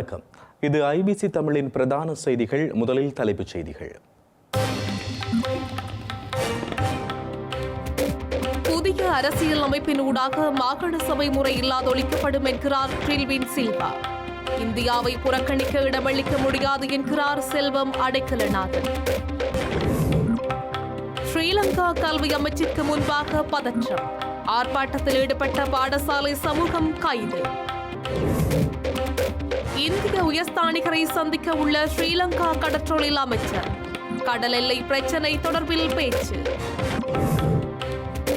வணக்கம். இது ஐபிசி தமிழின் பிரதான செய்திகள் முதலில் தலைப்புச் செய்திகள். புதிய அரசியல் அமைப்பின் ஊடாக மாகாண சபை முறை இல்லாதொழிக்கப்படும் என்கிறார் ட்ரில்வின் சில்வா. இந்தியாவை புறக்கணிக்க இடமளிக்க முடியாது என்கிறார் செல்வம் அடைக்கலநாதன். ஸ்ரீலங்கா கல்வி அமைச்சிற்கு முன்பாக பதற்றம். ஆர்ப்பாட்டத்தில் ஈடுபட்ட பாடசாலை சமூகம் கைது. இந்திய உயர்ஸ்தானிகரை சந்திக்க உள்ள ஸ்ரீலங்கா கடற்றொழில் அமைச்சர். கடல் எல்லை பிரச்சினை தொடர்பில் பேச்சு.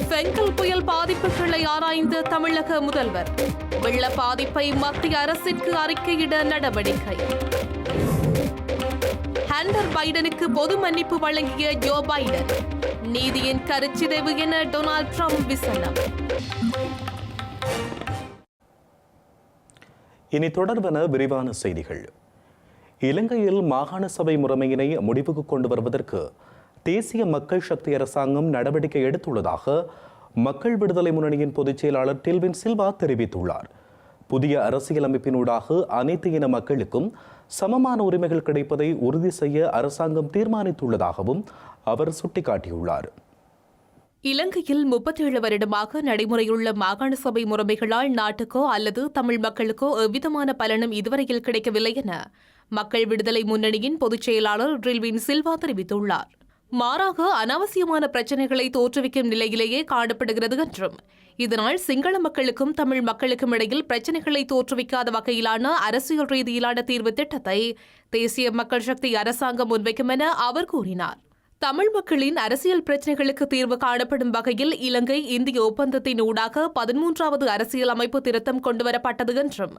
பெங்கல் புயல் பாதிப்புகளை ஆராய்ந்த தமிழக முதல்வர். வெள்ள பாதிப்பை மத்திய அரசிற்கு அறிக்கையிட நடவடிக்கை. ஹண்டர் பைடனுக்கு பொது மன்னிப்பு வழங்கிய ஜோ பைடன். நீதியின் கருச்சிதைவு என டொனால்ட் ட்ரம்ப் விசனம். இனி தொடர்பென விரிவான செய்திகள். இலங்கையில் மாகாண சபை முறைமையினை முடிவுக்கு கொண்டு வருவதற்கு தேசிய மக்கள் சக்தி அரசாங்கம் நடவடிக்கை எடுத்துள்ளதாக மக்கள் விடுதலை முன்னணியின் பொதுச் செயலாளர் டில்வின் சில்வா தெரிவித்துள்ளார். புதிய அரசியலமைப்பினூடாக அனைத்து இன மக்களுக்கும் சமமான உரிமைகள் கிடைப்பதை உறுதி செய்ய அரசாங்கம் தீர்மானித்துள்ளதாகவும் அவர் சுட்டிக்காட்டியுள்ளார். இலங்கையில் முப்பத்தேழு வருடமாக நடைமுறையுள்ள மாகாண சபை முறைமைகளால் நாட்டுக்கோ அல்லது தமிழ் மக்களுக்கோ எவ்விதமான பலனும் இதுவரையில் கிடைக்கவில்லை என மக்கள் விடுதலை முன்னணியின் பொதுச் செயலாளர் ரில்வின் சில்வா தெரிவித்துள்ளார். மாறாக அனாவசியமான பிரச்சினைகளை தோற்றுவிக்கும் நிலையிலேயே காணப்படுகிறது என்றும் இதனால் சிங்கள மக்களுக்கும் தமிழ் மக்களுக்கும் இடையில் பிரச்சினைகளை தோற்றுவிக்காத வகையிலான அரசியல் ரீதியிலான தீர்வு திட்டத்தை தேசிய மக்கள் சக்தி அரசாங்கம் முன்வைக்கும் என அவர் கூறினார். தமிழ் மக்களின் அரசியல் பிரச்சினைகளுக்கு தீர்வு காணப்படும் வகையில் இலங்கை இந்திய ஒப்பந்தத்தின் ஊடாக பதிமூன்றாவது அரசியல் அமைப்பு திருத்தம் கொண்டுவரப்பட்டது என்றும்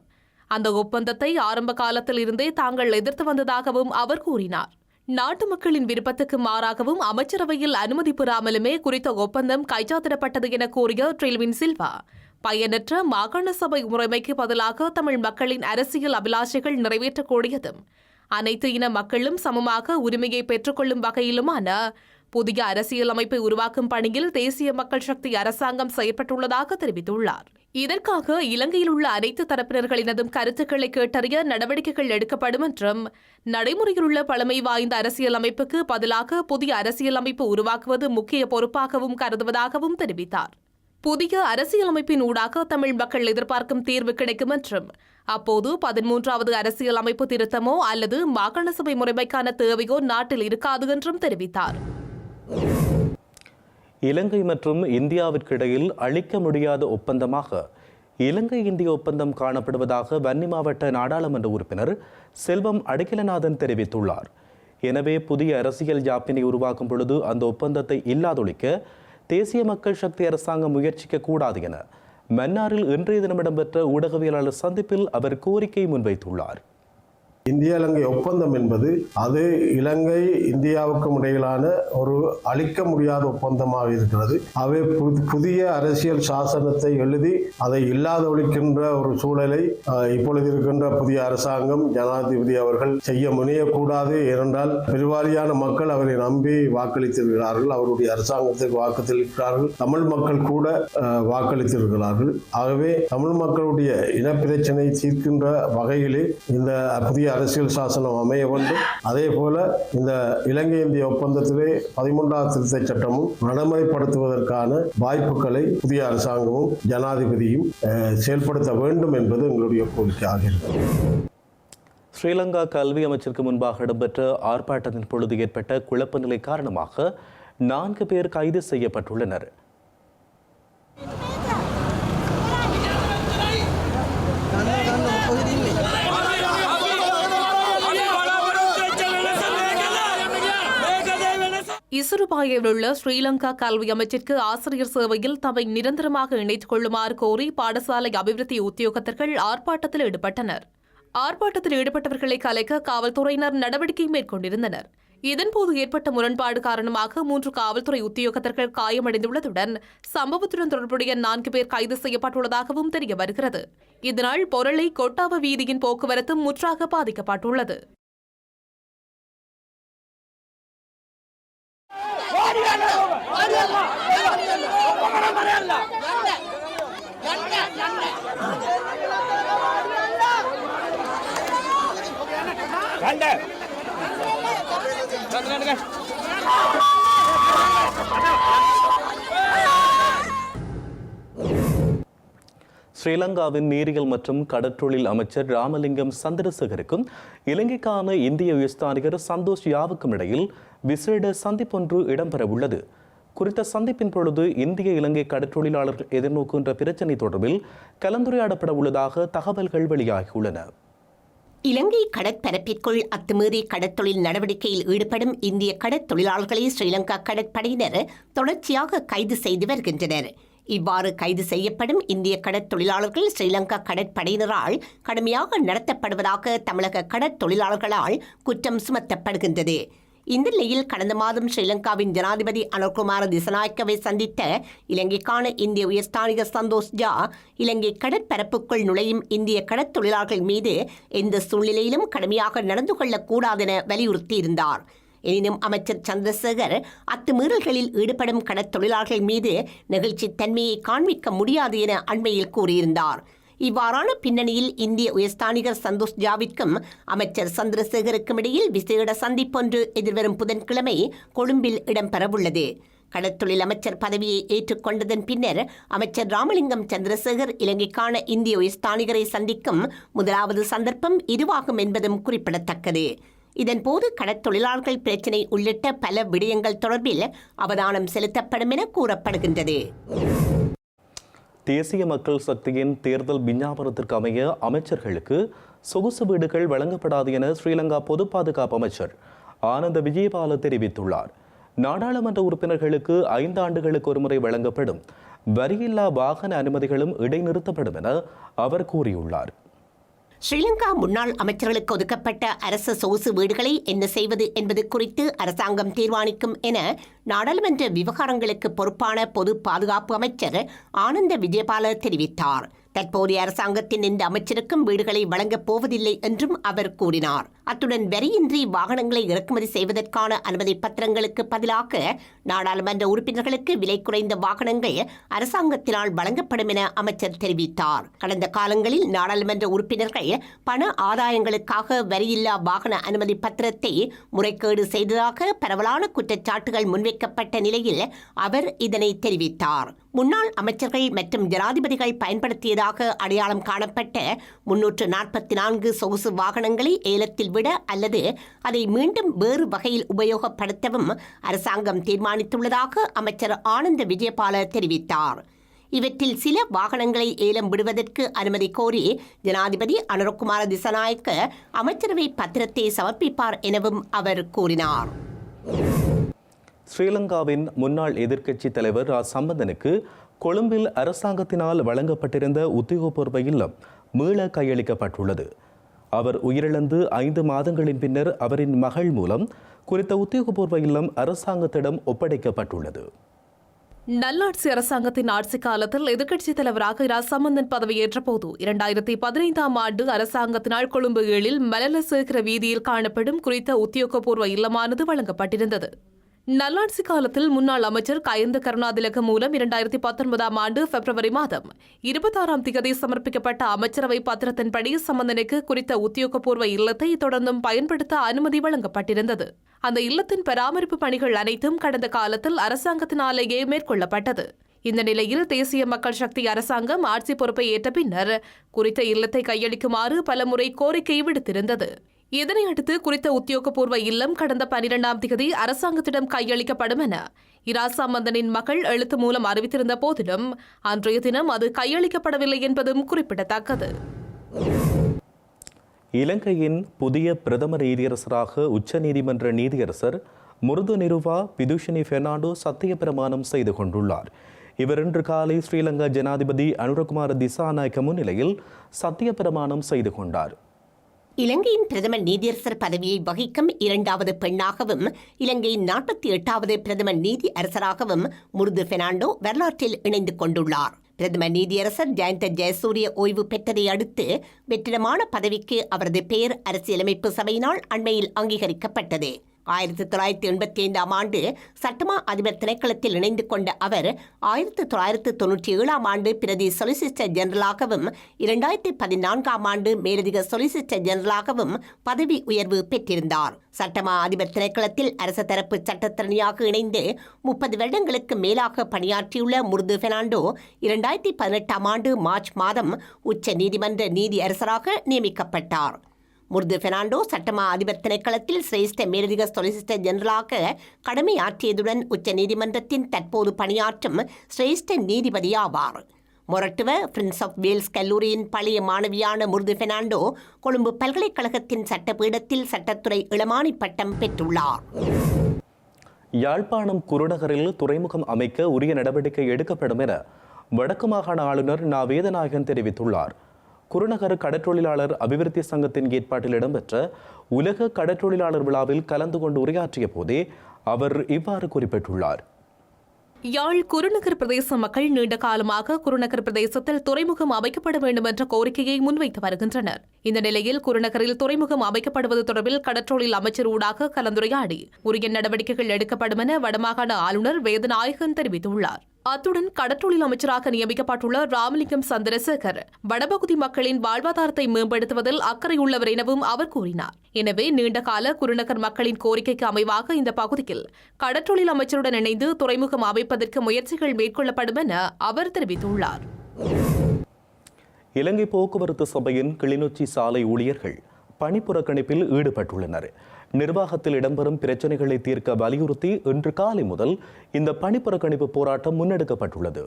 அந்த ஒப்பந்தத்தை ஆரம்ப காலத்தில் இருந்தே தாங்கள் எதிர்த்து வந்ததாகவும் அவர் கூறினார். நாட்டு மக்களின் விருப்பத்துக்கு மாறாகவும் அமைச்சரவையில் அனுமதி பெறாமலுமே குறித்த ஒப்பந்தம் கைச்சாத்திடப்பட்டது என கூறிய ட்ரில்வின் சில்வா பயனற்ற மாகாண சபை முறைமைக்கு பதிலாக தமிழ் மக்களின் அரசியல் அபிலாஷைகள் நிறைவேற்றக்கூடியதும் அனைத்து இன மக்களும் சமமாக உரிமையை பெற்றுக்கொள்ளும் வகையிலுமான புதிய அரசியலமைப்பை உருவாக்கும் பணியில் தேசிய மக்கள் சக்தி அரசாங்கம் செயற்பட்டுள்ளதாக தெரிவித்துள்ளார். இதற்காக இலங்கையில் உள்ள அனைத்து தரப்பினர்களினதும் கருத்துக்களை கேட்டறிய நடவடிக்கைகள் எடுக்கப்படும் என்றும் நடைமுறையில் உள்ள பழமை வாய்ந்த அரசியலமைப்புக்கு பதிலாக புதிய அரசியலமைப்பு உருவாக்குவது முக்கிய பொறுப்பாகவும் கருதுவதாகவும் தெரிவித்தார். புதிய அரசியலமைப்பின் ஊடாக தமிழ் மக்கள் எதிர்பார்க்கும் தீர்வு கிடைக்கும் என்றும் அப்போது பதிமூன்றாவது அரசியல் அமைப்பு திருத்தமோ அல்லது மாகாண சபை முறைமைக்கான தேவையோ நாட்டில் இருக்காது என்றும் தெரிவித்தார். இலங்கை மற்றும் இந்தியாவிற்கு இடையில் அளிக்க முடியாத ஒப்பந்தமாக இலங்கை இந்திய ஒப்பந்தம் காணப்படுவதாக வன்னி மாவட்ட நாடாளுமன்ற உறுப்பினர் செல்வம் அடிக்கலநாதன் தெரிவித்துள்ளார். எனவே புதிய அரசியல் ஜாப்பினை உருவாக்கும் பொழுது அந்த ஒப்பந்தத்தை இல்லாதொழிக்க தேசிய மக்கள் சக்தி அரசாங்கம் முயற்சிக்க கூடாது என மன்னாரில் இன்றைய தினம் இடம்பெற்ற ஊடகவியலாளர் சந்திப்பில் அவர் கோரிக்கை முன்வைத்துள்ளார். இந்திய இலங்கை ஒப்பந்தம் என்பது அது இலங்கை இந்தியாவுக்கும் இடையிலான ஒரு அழிக்க முடியாத ஒப்பந்தமாக இருக்கிறது. அவை புதிய அரசியல் சாசனத்தை எழுதி அதை இல்லாத ஒழிக்கின்ற ஒரு சூழலை இப்பொழுது இருக்கின்ற புதிய அரசாங்கம் ஜனாதிபதி அவர்கள் செய்ய முனையக்கூடாது ஏனென்றால் பெருவாரியான மக்கள் அவரை நம்பி வாக்களித்திருக்கிறார்கள். அவருடைய அரசாங்கத்திற்கு வாக்களித்திருக்கிறார்கள். தமிழ் மக்கள் கூட வாக்களித்திருக்கிறார்கள். ஆகவே தமிழ் மக்களுடைய இனப்பிரச்சனை தீர்க்கின்ற வகையிலே இந்த புதிய அரசியல் சாசனம் அமைய வேண்டும். அதே போல இந்த இலங்கை இந்திய ஒப்பந்தத்திலே பதிமூன்றாவது திருத்த சட்டமும் நடைமுறைப்படுத்துவதற்கான வாய்ப்புகளை புதிய அரசாங்கமும் ஜனாதிபதியும் செயல்படுத்த வேண்டும் என்பது எங்களுடைய கோரிக்கையாக இருக்கிறது. ஸ்ரீலங்கா கல்வி அமைச்சருக்கு முன்பாக இடம்பெற்ற ஆர்ப்பாட்டத்தின் பொழுது ஏற்பட்ட குழப்ப நிலை காரணமாக நான்கு பேர் கைது செய்யப்பட்டுள்ளனர். விசுறுபாயில் உள்ள ஸ்ரீலங்கா கல்வி அமைச்சிற்கு ஆசிரியர் சேவையில் தம்மை நிரந்தரமாக இணைத்துக் கொள்ளுமாறு கோரி பாடசாலை அபிவிருத்தி உத்தியோகத்தர்கள் ஆர்ப்பாட்டத்தில் ஈடுபட்டனர். ஆர்ப்பாட்டத்தில் ஈடுபட்டவர்களை கலைக்க காவல்துறையினர் நடவடிக்கை மேற்கொண்டிருந்தனர். இதன்போது ஏற்பட்ட முரண்பாடு காரணமாக மூன்று காவல்துறை உத்தியோகத்தர்கள் காயமடைந்துள்ளதுடன் சம்பவத்துடன் தொடர்புடைய நான்கு பேர் கைது செய்யப்பட்டுள்ளதாகவும் தெரிய வருகிறது. இதனால் பொருளை கொட்டாவ வீதியின் போக்குவரத்து முற்றாக பாதிக்கப்பட்டுள்ளது. ஸ்ரீலங்காவின் நீரியல் மற்றும் கடற்றொழில் அமைச்சர் ராமலிங்கம் சந்திரசேகருக்கும் இலங்கைக்கான இந்திய உயர்ஸ்தானிகர் சந்தோஷ் யாவுக்கும் இடையில் விசேட சந்திப்பொன்று இடம்பெறவுள்ளது குறித்த சந்திப்பின் பொழுது இந்திய இலங்கை கடற்றொழிலாளர்கள் எதிர்நோக்குகின்ற பிரச்சினை தொடர்பில் கலந்துரையாடப்பட உள்ளதாக தகவல்கள் வெளியாகியுள்ளன. இலங்கை கடற்பரப்பிற்குள் அத்துமீறி கடற்தொழில் நடவடிக்கையில் ஈடுபடும் இந்திய கடற்தொழிலாளர்களை ஸ்ரீலங்கா கடற்படையினர் தொடர்ச்சியாக கைது செய்து வருகின்றனர். இவ்வாறு கைது செய்யப்படும் இந்திய கடற்தொழிலாளர்கள் ஸ்ரீலங்கா கடற்படையினரால் கடுமையாக நடத்தப்படுவதாக தமிழக கடற்தொழிலாளர்களால் குற்றம் சுமத்தப்படுகின்றது. இந்த நிலையில் கடந்த மாதம் ஸ்ரீலங்காவின் ஜனாதிபதி அனுர்குமார திசநாயக்கவை சந்தித்த இலங்கைக்கான இந்திய உயர்ஸ்தானிகர் சந்தோஷ் ஜா இலங்கை கடற்பரப்புக்குள் நுழையும் இந்திய கடற்தொழிலாளர்கள் மீது எந்த சூழ்நிலையிலும் கடுமையாக நடந்து கொள்ளக்கூடாதென வலியுறுத்தியிருந்தார். எனினும் அமைச்சர் சந்திரசேகர் அத்துமீறல்களில் ஈடுபடும் கடற்தொழிலாளர்கள் மீது நெகிழ்ச்சித் தன்மையை காண்பிக்க முடியாது என அண்மையில் கூறியிருந்தார். இவ்வாறான பின்னணியில் இந்திய உயர்ஸ்தானிகர் சந்தோஷ் ஜாவிற்கும் அமைச்சர் சந்திரசேகருக்கும் இடையில் விசேட சந்திப்பொன்று எதிர்வரும் புதன்கிழமை கொழும்பில் இடம்பெறவுள்ளது. கடற்தொழில் அமைச்சர் பதவியை ஏற்றுக்கொண்டதன் பின்னர் அமைச்சர் ராமலிங்கம் சந்திரசேகர் இலங்கைக்கான இந்திய உயர்ஸ்தானிகரை சந்திக்கும் முதலாவது சந்தர்ப்பம் இதுவாகும் என்பதும் குறிப்பிடத்தக்கது. இதன்போது கடற்தொழிலாளர்கள் பிரச்சினை உள்ளிட்ட பல விடயங்கள் தொடர்பில் அவதானம் செலுத்தப்படும் என கூறப்படுகின்றது. தேசிய மக்கள் சக்தியின் தேர்தல் விஞ்ஞாபனத்திற்கு அமைய அமைச்சர்களுக்கு சொகுசு வீடுகள் வழங்கப்படாது என ஸ்ரீலங்கா பொது பாதுகாப்பு அமைச்சர் ஆனந்த விஜயபால தெரிவித்துள்ளார். நாடாளுமன்ற உறுப்பினர்களுக்கு ஐந்து ஆண்டுகளுக்கு ஒருமுறை வழங்கப்படும் வரியில்லா வாகன அனுமதிகளும் இடைநிறுத்தப்படும் என அவர் கூறியுள்ளார். ஸ்ரீலங்கா முன்னாள் அமைச்சர்களுக்கு ஒதுக்கப்பட்ட அரசு சொகுசு வீடுகளை என்ன செய்வது என்பது குறித்து அரசாங்கம் தீர்மானிக்கும் என நாடாளுமன்ற விவகாரங்களுக்கு பொறுப்பான பொது பாதுகாப்பு அமைச்சர் ஆனந்த விஜயபால தெரிவித்தார். தற்போதைய அரசாங்கத்தின் இந்த அமைச்சருக்கும் வீடுகளை வழங்கப் போவதில்லை என்றும் அவர் கூறினார். அத்துடன் வரியின்றி வாகனங்களை இறக்குமதி செய்வதற்கான அனுமதி பத்திரங்களுக்கு பதிலாக நாடாளுமன்ற உறுப்பினர்களுக்கு விலை குறைந்த வாகனங்கள் அரசாங்கத்தினால் வழங்கப்படும் என அமைச்சர் தெரிவித்தார். கடந்த காலங்களில் நாடாளுமன்ற உறுப்பினர்கள் பண ஆதாயங்களுக்காக வரியில்லா வாகன அனுமதி பத்திரத்தை முறைகேடு செய்ததாக பரவலான குற்றச்சாட்டுகள் முன்வைக்கப்பட்ட நிலையில் அவர் இதனை தெரிவித்தார். முன்னாள் அமைச்சர்கள் மற்றும் ஜனாதிபதிகள் பயன்படுத்தியதாக அடையாளம் காணப்பட்ட முன்னூற்று நாற்பத்தி நான்கு சொகுசு வாகனங்களை ஏலத்தில் விட அல்லது அதை மீண்டும் வேறு வகையில் உபயோகப்படுத்தவும் அரசாங்கம் தீர்மானித்துள்ளதாக அமைச்சர் ஆனந்த விஜயபால தெரிவித்தார். இவற்றில் சில வாகனங்களை ஏலம் விடுவதற்கு அனுமதி கோரி ஜனாதிபதி அனுரகுமார திசநாயக்க அமைச்சரவை பத்திரத்தை சமர்ப்பிப்பார் எனவும் அவர் கூறினார். ஸ்ரீலங்காவின் முன்னாள் எதிர்க்கட்சி தலைவர் ரா சம்பந்தனுக்கு கொழும்பில் அரசாங்கத்தினால் வழங்கப்பட்டிருந்த உத்தியோகபூர்வ இல்லம் மீள கையளிக்கப்பட்டுள்ளது. அவர் உயிரிழந்து ஐந்து மாதங்களின் பின்னர் அவரின் மகள் மூலம் குறித்த உத்தியோகபூர்வ இல்லம் அரசாங்கத்திடம் ஒப்படைக்கப்பட்டுள்ளது. நல்லாட்சி அரசாங்கத்தின் ஆட்சி காலத்தில் எதிர்க்கட்சித் தலைவராக இரா சம்பந்தன் பதவியேற்ற போது இரண்டாயிரத்தி பதினைந்தாம் ஆண்டு அரசாங்கத்தினால் கொழும்பு ஏழில் மலலசேகர வீதியில் காணப்படும் குறித்த உத்தியோகபூர்வ இல்லமானது வழங்கப்பட்டிருந்தது. நல்லாட்சி காலத்தில் முன்னாள் அமைச்சர் கயந்த கருணாதிலக மூலம் இரண்டாயிரத்தி பத்தொன்பதாம் ஆண்டு பிப்ரவரி மாதம் இருபத்தாறாம் திகதி சமர்ப்பிக்கப்பட்ட அமைச்சரவை பத்திரத்தின்படி சம்பந்தனுக்கு குறித்த உத்தியோகபூர்வ இல்லத்தை தொடர்ந்தும் பயன்படுத்த அனுமதி வழங்கப்பட்டிருந்தது. அந்த இல்லத்தின் பராமரிப்பு பணிகள் அனைத்தும் கடந்த காலத்தில் அரசாங்கத்தினாலேயே மேற்கொள்ளப்பட்டது. இந்த நிலையில் தேசிய மக்கள் சக்தி அரசாங்கம் ஆட்சி பொறுப்பை ஏற்ற பின்னர் குறித்த இல்லத்தை கையளிக்குமாறு பலமுறை கோரிக்கை விடுத்திருந்தது. இதனையடுத்து குறித்த உத்தியோகபூர்வ இல்லம் கடந்த பனிரெண்டாம் தேதி அரசாங்கத்திடம் கையளிக்கப்படும் என இரா சம்பந்தனின் மகள் எழுத்து மூலம் அறிவித்திருந்த போதிலும் அன்றைய தினம் அது கையளிக்கப்படவில்லை என்பதும் குறிப்பிடத்தக்கது. இலங்கையின் புதிய பிரதம நீதியரசராக உச்சநீதிமன்ற நீதியரசர் முருது நிருவா பிதுஷினி பெர்னாண்டோ சத்திய பிரமாணம் செய்து கொண்டுள்ளார். இவர் இன்று காலை ஸ்ரீலங்கா ஜனாதிபதி அனுரகுமார திசாநாயக்க முன்னிலையில் சத்திய பிரமாணம் செய்து கொண்டார். இலங்கையின் பிரதமர் நீதியரசர் பதவியை வகிக்கும் இரண்டாவது பெண்ணாகவும் இலங்கையின் நாற்பத்தி எட்டாவது பிரதமர் நீதி அரசராகவும் முருது பெர்னாண்டோ வரலாற்றில் இணைந்து கொண்டுள்ளார். பிரதமர் நீதியரசர் ஜெயந்த ஜெயசூரிய ஓய்வு பெற்றதை அடுத்து வெற்றிடமான பதவிக்கு அவரது பெயர் அரசியலமைப்பு சபையினால் அண்மையில் அங்கீகரிக்கப்பட்டது. ஆயிரத்தி தொள்ளாயிரத்தி எண்பத்தி ஐந்தாம் ஆண்டு சட்டமா அதிபர் திணைக்களத்தில் இணைந்து கொண்ட அவர் ஆயிரத்தி தொள்ளாயிரத்து தொன்னூற்றி ஏழாம் ஆண்டு பிரதி சொலிசிஸ்டர் ஜெனரலாகவும் இரண்டாயிரத்தி பதினான்காம் ஆண்டு மேலதிக சொலிசிஸ்டர் ஜெனரலாகவும் பதவி உயர்வு பெற்றிருந்தார். சட்டமா அதிபர் திணைக்களத்தில் அரசு தரப்பு சட்டத்தரணியாக இணைந்து முப்பது வருடங்களுக்கு மேலாக பணியாற்றியுள்ள முருது பெர்னாண்டோ இரண்டாயிரத்தி பதினெட்டாம் ஆண்டு மார்ச் மாதம் உச்ச நீதிமன்ற நீதி அரசராக நியமிக்கப்பட்டார். முர்து பெர்னாண்டோ சட்டமா அதிபர் திணைக்களத்தில் சிரேஷ்ட மேலதிக சொலிசிட்டர் ஜெனரலாக கடமையாற்றியதுடன் உச்ச நீதிமன்றத்தின் தற்போது பணியாற்றும் சிரேஷ்ட நீதிபதி ஆவார் மொரட்டுவ பிரின்ஸ் ஆஃப் வேல்ஸ் கல்லூரியின் பழைய மாணவியான முர்து பெர்னாண்டோ கொழும்பு பல்கலைக்கழகத்தின் சட்டப்பீடத்தில் சட்டத்துறை இளமானி பட்டம் பெற்றுள்ளார். யாழ்ப்பாணம் குருநகரில் துறைமுகம் அமைக்க உரிய நடவடிக்கை எடுக்கப்படும் என வடக்கு மாகாண ஆளுநர் நா. வேதநாயகன் தெரிவித்துள்ளார். குருநகர் கடற்றொழிலாளர் அபிவிருத்தி சங்கத்தின் ஏற்பாட்டில் இடம்பெற்ற உலக கடற்றொழிலாளர் விழாவில் கலந்து கொண்டு உரையாற்றிய போதே அவர் இவ்வாறு குறிப்பிட்டுள்ளார். யாழ் குருநகர் பிரதேச மக்கள் நீண்ட காலமாக குருநகர் பிரதேசத்தில் துறைமுகம் அமைக்கப்பட வேண்டும் என்ற கோரிக்கையை முன்வைத்து வருகின்றனர். இந்த நிலையில் குருநகரில் துறைமுகம் அமைக்கப்படுவது தொடர்பில் கடற்றொழில் அமைச்சர் ஊடாக கலந்துரையாடி உரிய நடவடிக்கைகள் எடுக்கப்படும் என வடமாகாண ஆளுநர் வேதநாயகன் தெரிவித்துள்ளார். அத்துடன் கடற்றொழில் அமைச்சராக நியமிக்கப்பட்டுள்ள ராமலிங்கம் சந்திரசேகர் வடபகுதி மக்களின் வாழ்வாதாரத்தை மேம்படுத்துவதில் அக்கறையுள்ளவர் எனவும் அவர் கூறினார். எனவே நீண்டகால குருநகர் மக்களின் கோரிக்கைக்கு அமைவாக இந்த பகுதியில் கடற்றொழில் அமைச்சருடன் இணைந்து துறைமுகம் அமைப்பதற்கு முயற்சிகள் மேற்கொள்ளப்படும் என அவர் தெரிவித்துள்ளார். இலங்கை போக்குவரத்து சபையின் கிளிநொச்சி சாலை ஊழியர்கள் பணிப்புறக்கணிப்பில் ஈடுபட்டுள்ளனர். நிர்வாகத்தில் இடம்பெறும் பிரச்சனைகளை தீர்க்க வலியுறுத்தி இன்று காலை முதல் இந்த பணிப்புறக்கணிப்பு போராட்டம் முன்னெடுக்கப்பட்டுள்ளது.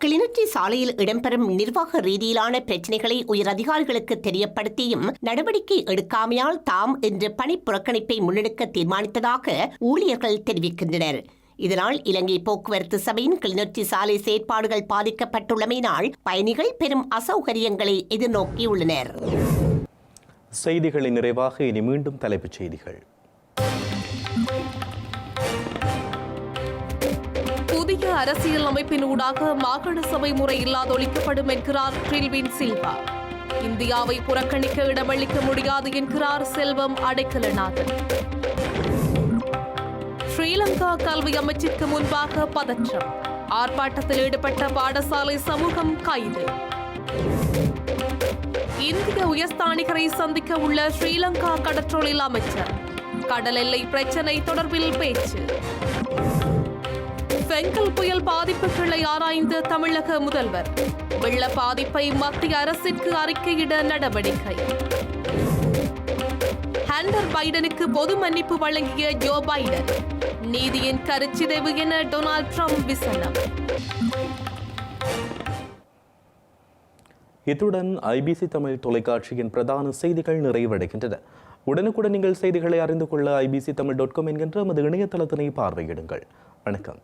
கிளிநொச்சி சாலையில் இடம்பெறும் நிர்வாக ரீதியிலான பிரச்சினைகளை உயர் அதிகாரிகளுக்கு தெரியப்படுத்தியும் நடவடிக்கை எடுக்காமையால் தாம் இன்று பணி புறக்கணிப்பை முன்னெடுக்க தீர்மானித்ததாக ஊழியர்கள் தெரிவிக்கின்றனர். இதனால் இலங்கை போக்குவரத்து சபையின் கிளிநொச்சி சாலை செயற்பாடுகள் பாதிக்கப்பட்டுள்ளமையினால் பயணிகள் பெரும் அசௌகரியங்களை எதிர்நோக்கியுள்ளனர். செய்திகளின் நிறைவாக இனி மீண்டும் தலைப்புச் செய்திகள். புதிய அரசியல் அமைப்பின் ஊடாக மாகாண சபை முறை இல்லாதொழிக்கப்படும் என்கிறார் ட்ரில்வின் சில்வா. இந்தியாவை புறக்கணிக்க இடமளிக்க முடியாது என்கிறார் செல்வம் அடைக்கலநாதன். ஸ்ரீலங்கா கல்வி அமைச்சிற்கு முன்பாக பதற்றம். ஆர்ப்பாட்டத்தில் ஈடுபட்ட பாடசாலை சமூகம் கைது. இந்திய உயர்ஸ்தானிகரை சந்திக்க உள்ள ஸ்ரீலங்கா கடற்றொழில் அமைச்சர். கடல் எல்லை பிரச்சினை தொடர்பில் பேச்சு. பெங்கல் புயல் பாதிப்புகளை ஆராய்ந்த தமிழக முதல்வர். வெள்ள பாதிப்பை மத்திய அரசிற்கு அறிக்கையிட நடவடிக்கை. ஹண்டர் பைடனுக்கு பொது மன்னிப்பு வழங்கிய ஜோ பைடன். நீதியின் கருச்சிதைவு என டொனால்ட் ட்ரம்ப் விசனம். இத்துடன் ஐபிசி தமிழ் தொலைக்காட்சியின் பிரதான செய்திகள் நிறைவடைகின்றன. உடனுக்குடன் நீங்கள் செய்திகளை அறிந்து கொள்ள ஐபிசி தமிழ் டாட் காம் என்கின்ற நமது இணையதளத்தினை பார்வையிடுங்கள். வணக்கம்.